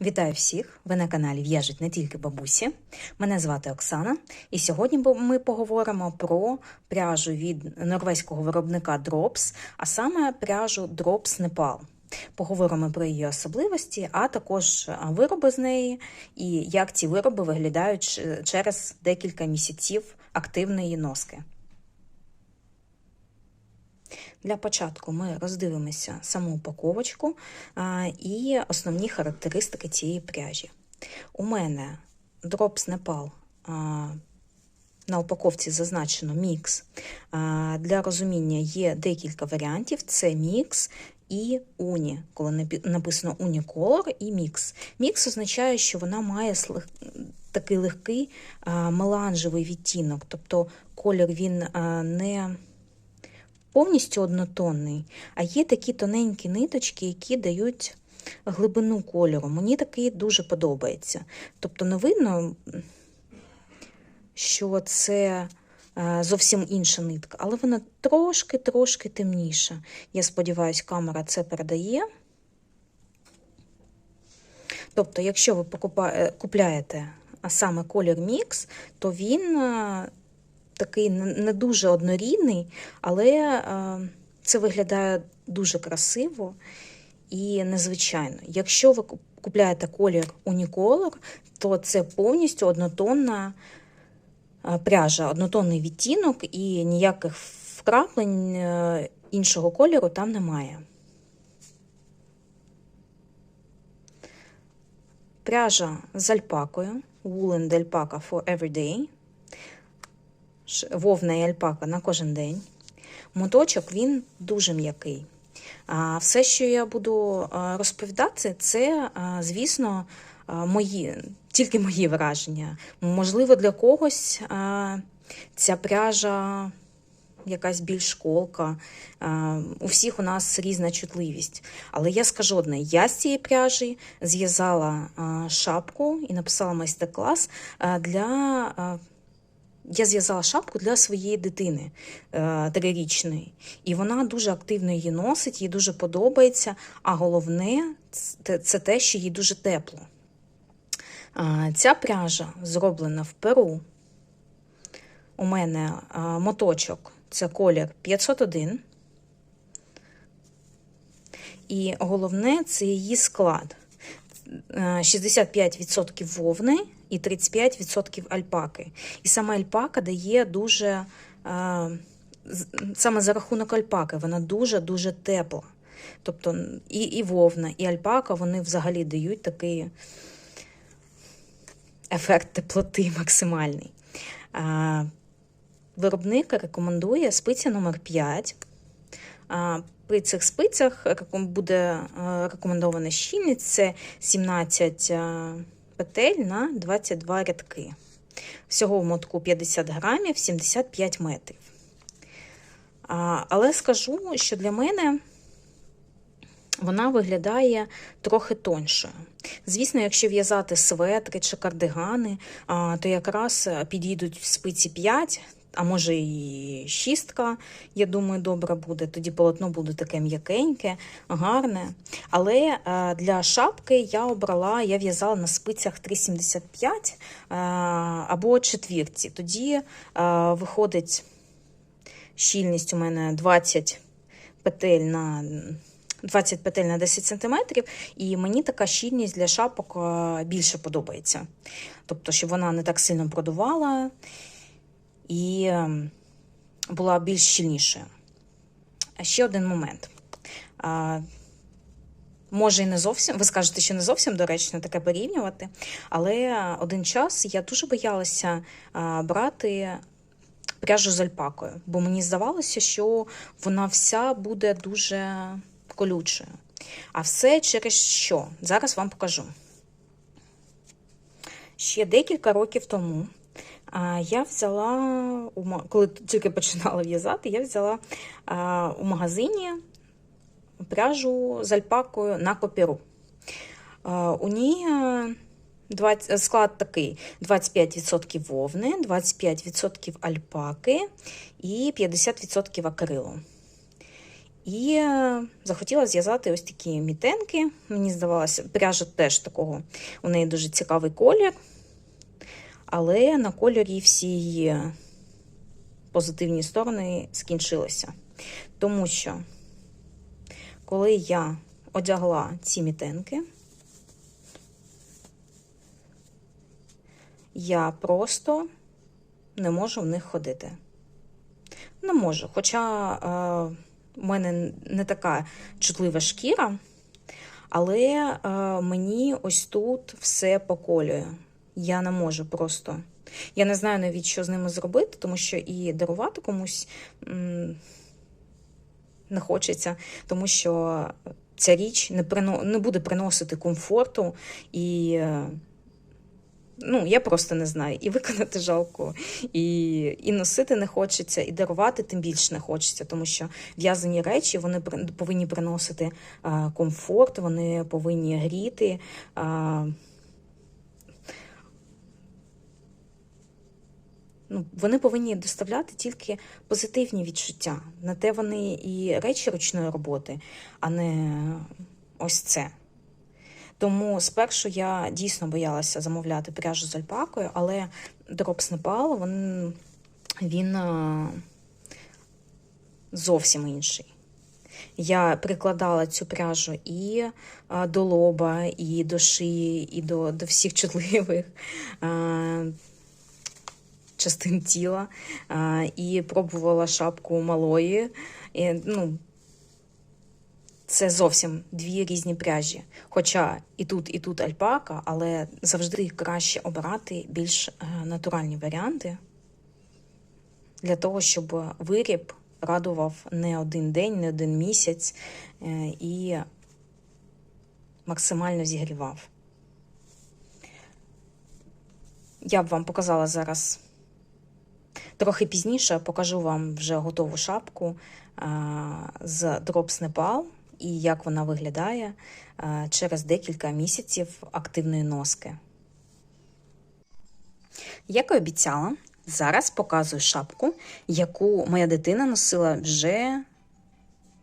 Вітаю всіх! Ви на каналі В'яжуть не тільки бабусі. Мене звати Оксана, і сьогодні ми поговоримо про пряжу від норвезького виробника Drops, а саме пряжу Drops Nepal. Поговоримо про її особливості, а також вироби з неї і як ці вироби виглядають через декілька місяців активної носки. Для початку ми роздивимося саму упаковочку і основні характеристики цієї пряжі. У мене Drops Nepal на упаковці зазначено мікс. Для розуміння є декілька варіантів: це мікс і уні, коли написано Unicolor і мікс. Мікс означає, що вона має такий легкий меланжевий відтінок, тобто колір він не повністю однотонний, а є такі тоненькі ниточки, які дають глибину кольору. Мені такий дуже подобається. Тобто не видно, що це е, зовсім інша нитка, але вона трошки-трошки темніша. Я сподіваюся, камера це передає. Тобто, якщо ви е, купляєте саме колір мікс, то він е, такий не дуже однорідний, але е, це виглядає дуже красиво і незвичайно. Якщо ви купляєте колір Unicolor, то це повністю однотонна е, пряжа, однотонний відтінок і ніяких вкраплень е, іншого кольору там немає. Пряжа з альпакою, Woolen Alpaca for Everyday вовна і альпака на кожен день. Моточок він дуже м'який. А все, що я буду розповідати, це, звісно, мої, тільки мої враження. Можливо, для когось ця пряжа якась більш колка. А, У всіх у нас різна чутливість. Але я скажу одне: я з цієї пряжі зв'язала шапку і написала майстер-клас для. Я зв'язала шапку для своєї дитини е, трирічної, і вона дуже активно її носить, їй дуже подобається. А головне це- те, що їй дуже тепло. Ця пряжа зроблена в Перу. У мене моточок це колір 501. І головне це її склад. Е, 65% вовни і 35% альпаки. І саме альпака дає дуже, е, саме за рахунок альпаки, вона дуже-дуже тепла. Тобто і, і вовна, і альпака вони взагалі дають такий ефект теплоти максимальний. А, Виробник рекомендує спиця номер 5. А, При цих спицях буде е, рекомендована щільність це 17 е, петель на 22 рядки. Всього в мотку 50 грамів, 75 метрів. А, Але скажу, що для мене вона виглядає трохи тоншою. Звісно, якщо в'язати светри чи кардигани, а, то якраз підійдуть спиці 5, а може і шістка, я думаю, добре буде. Тоді полотно буде таке м'якеньке, гарне. Але е, для шапки я обрала, я в'язала на спицях 3,75 е, або четвірці. Тоді е, виходить щільність у мене 20 петель на 20 петель на 10 см, і мені така щільність для шапок більше подобається. Тобто, щоб вона не так сильно продувала і ем, була більш щільнішою. Ще один момент. Може, і не зовсім, ви скажете, що не зовсім доречно таке порівнювати, але один час я дуже боялася брати пряжу з альпакою, бо мені здавалося, що вона вся буде дуже колючою. А все через що? Зараз вам покажу. Ще декілька років тому я взяла, коли тільки починала в'язати, я взяла у магазині пряжу з альпакою на копіру. У ній е, 20, склад такий: 25% вовни, 25% альпаки і 50% акрилу. І е, захотіла зв'язати ось такі мітенки. Мені здавалося, пряжа теж такого. У неї дуже цікавий колір. Але на кольорі всі її позитивні сторони скінчилися. Тому що, коли я одягла ці мітенки, я просто не можу в них ходити. Не можу. Хоча е, в мене не така чутлива шкіра, але е, мені ось тут все поколює. Я не можу просто. Я не знаю навіть, що з ними зробити, тому що і дарувати комусь не хочеться, тому що ця річ не, прино, не буде приносити комфорту і. Ну, я просто не знаю. І виконати жалко, і і носити не хочеться, і дарувати тим більше не хочеться, тому що в'язані речі вони повинні приносити комфорт, вони повинні гріти. Ну, вони повинні доставляти тільки позитивні відчуття. На те вони і речі ручної роботи, а не ось це. Тому спершу я дійсно боялася замовляти пряжу з альпакою, але Drops Nepal, він, він е, зовсім інший. Я прикладала цю пряжу і е, до лоба, і до шиї, і до, до всіх чутливих е, частин тіла, і пробувала шапку малої. І, ну, це зовсім дві різні пряжі. Хоча і тут, і тут альпака, але завжди краще обирати більш е, натуральні варіанти для того, щоб виріб радував не один день, не один місяць е, і максимально зігрівав. Я б вам показала зараз трохи пізніше, покажу вам вже готову шапку е, з Drops Nepal і як вона виглядає е, через декілька місяців активної носки. Як і обіцяла, зараз показую шапку, яку моя дитина носила вже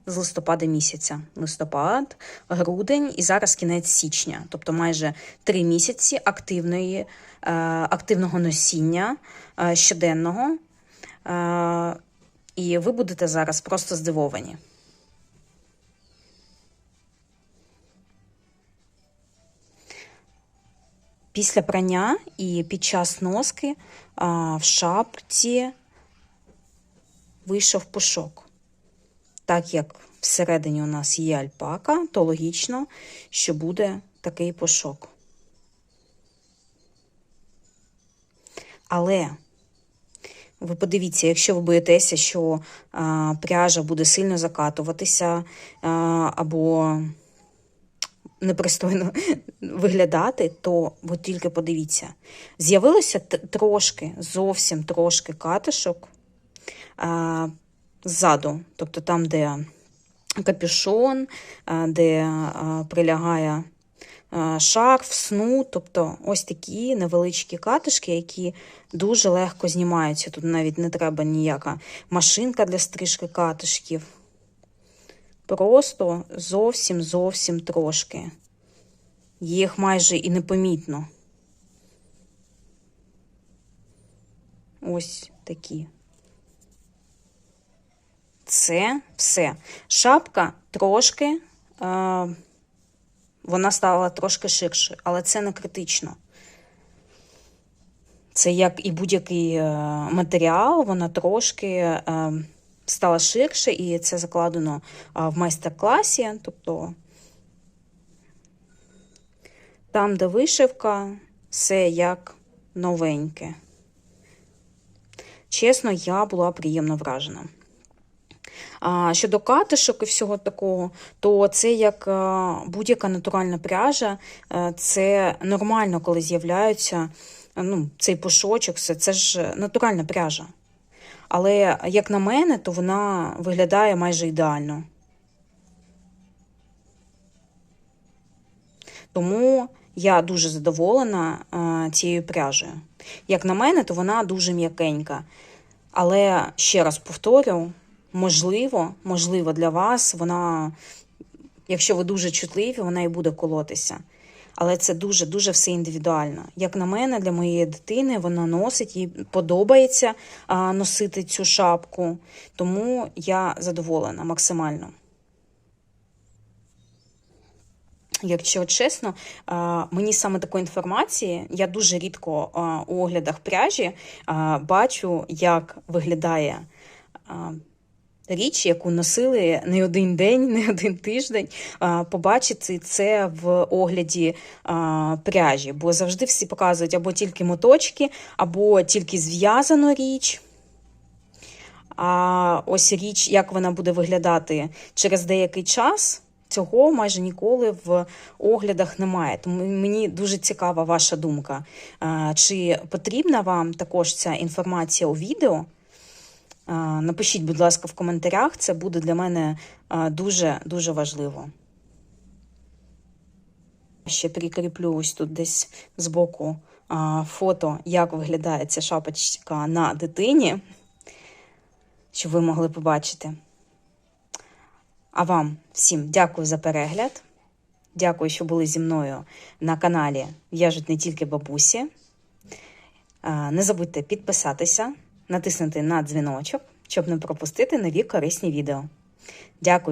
з листопада місяця. Листопад, грудень і зараз кінець січня, тобто майже три місяці активної, е, активного носіння е, щоденного. І ви будете зараз просто здивовані. Після прання і під час носки в шапці вийшов пушок. Так як всередині у нас є альпака, то логічно, що буде такий пушок. Але ви подивіться, якщо ви боїтеся, що а, пряжа буде сильно закатуватися, а, або непристойно виглядати, то ви тільки подивіться. З'явилося трошки, зовсім трошки катишок ззаду, тобто там, де капюшон, де прилягає шарф, сну, тобто ось такі невеличкі катишки, які дуже легко знімаються. Тут навіть не треба ніяка машинка для стрижки катишків. Просто зовсім зовсім трошки. Їх майже і непомітно. Ось такі. Це все. Шапка трошки, е, вона стала трошки ширше, але це не критично. Це як і будь-який е, матеріал, вона трошки. Е, стала ширше, і це закладено в майстер-класі. Тобто там, де вишивка, все як новеньке. Чесно, я була приємно вражена. Щодо катишок і всього такого, то це як будь-яка натуральна пряжа, це нормально, коли з'являються ну, цей пушочок, все це ж натуральна пряжа. Але, як на мене, то вона виглядає майже ідеально. Тому я дуже задоволена цією пряжею. Як на мене, то вона дуже м'якенька. Але ще раз повторю, можливо, можливо, для вас вона, якщо ви дуже чутливі, вона і буде колотися. Але це дуже дуже все індивідуально. Як на мене, для моєї дитини вона носить, їй подобається носити цю шапку, тому я задоволена максимально. Якщо чесно, мені саме такої інформації, я дуже рідко у оглядах пряжі бачу, як виглядає річ, яку носили не один день, не один тиждень. Побачити це в огляді пряжі, бо завжди всі показують або тільки моточки, або тільки зв'язану річ. А ось річ, як вона буде виглядати через деякий час. Цього майже ніколи в оглядах немає. Тому мені дуже цікава ваша думка. Чи потрібна вам також ця інформація у відео? Напишіть, будь ласка, в коментарях. Це буде для мене дуже дуже важливо. Ще прикріплю ось тут десь збоку фото, як виглядає ця шапочка на дитині, щоб ви могли побачити. А вам всім дякую за перегляд. Дякую, що були зі мною на каналі В'яжуть не тільки бабусі. Не забудьте підписатися, натиснути на дзвіночок, щоб не пропустити нові корисні відео. Дякую.